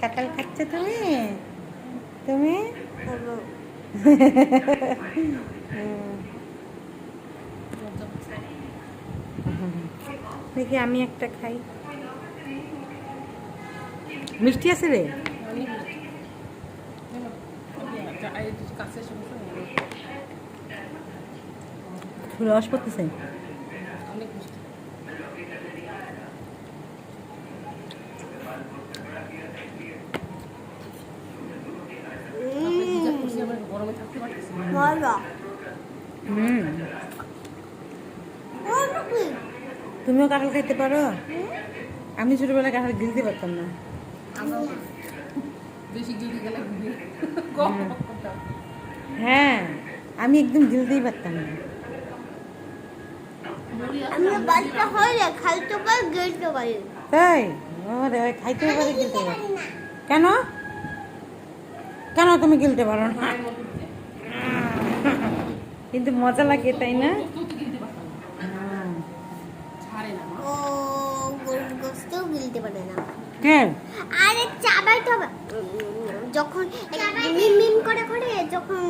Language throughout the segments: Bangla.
কাঁঠাল খাচ্ছ তুমি? তুমি? দেখি আমি একটা খাই। মিষ্টি আছে রে? রস পড়তেছে? হুম। তুমিও কাঁঠাল খাইতে পারো? আমি ছোটবেলায় কাঁঠাল গিলতে পারতাম না। বেশি গিলি গেলে হ্যাঁ আমি একদম গিলতেই পারতাম না। আমি বাচ্চা হলে খাইতে পারি গেলতে পারি। তাই? খাইতে পারে গিলতে পারে। কেন? কেন তুমি গিলতে পারো না? কিন্তু মজা লাগে তাই না? হুম। ছাড়ে না ও গরুর গোস্তও গিলতে পারে না। কে? আরে চাবাইতে হবে যখন মিম মিম করে করে যখন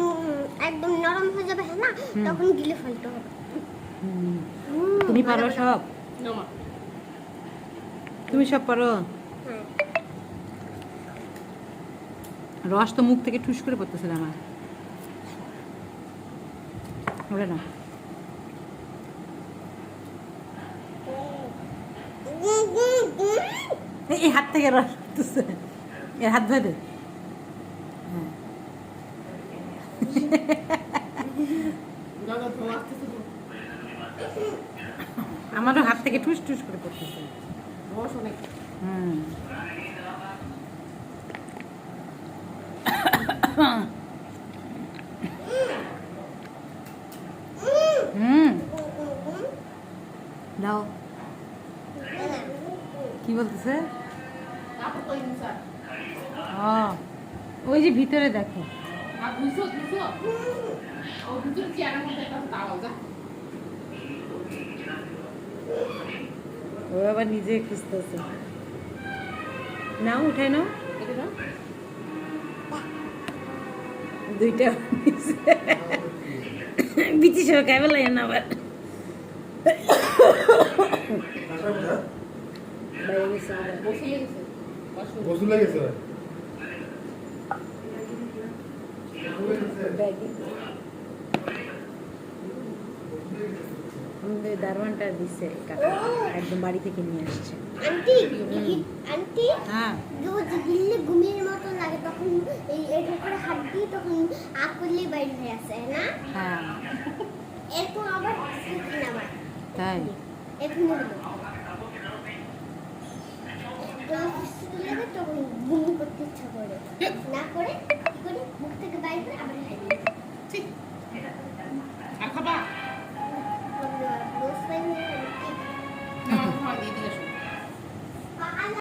একদম নরম হয়ে যাবে হ্যাঁ না? তখন গিলে ফেলতে হবে। হুম। হুম, তুমি পারো সব? তুমি সব পারো? হ্যাঁ। রস তো মুখ থেকে ঠুস করে পড়তেছিল আমার ওরে না। এই- হাত থেকে রস পড়তেছে এর হাত ধরে আমারও হাত থেকে ঠুস ঠুস করে হুম হুম। কি বলতেছে? ও ওই যে ভিতরে দেখো। ও আবার নিজে খুঁজতেছে। নাও উঠাই নাও। না দুইটা বিচি সহ খাইবে লাগে না আবার। গেছে আমাদের দারোয়ানটা দিছে কাকা একদম বাড়ি থেকে নিয়ে আসছে আন্টি আন্টি হ্যাঁ। রোজ গিললে ঘুমের মতো লাগে তখন এই এটা করে হাত দিয়ে তখন আগ করলেই বাইরে আসে না? হ্যাঁ। আবার। তাই? É primeiro.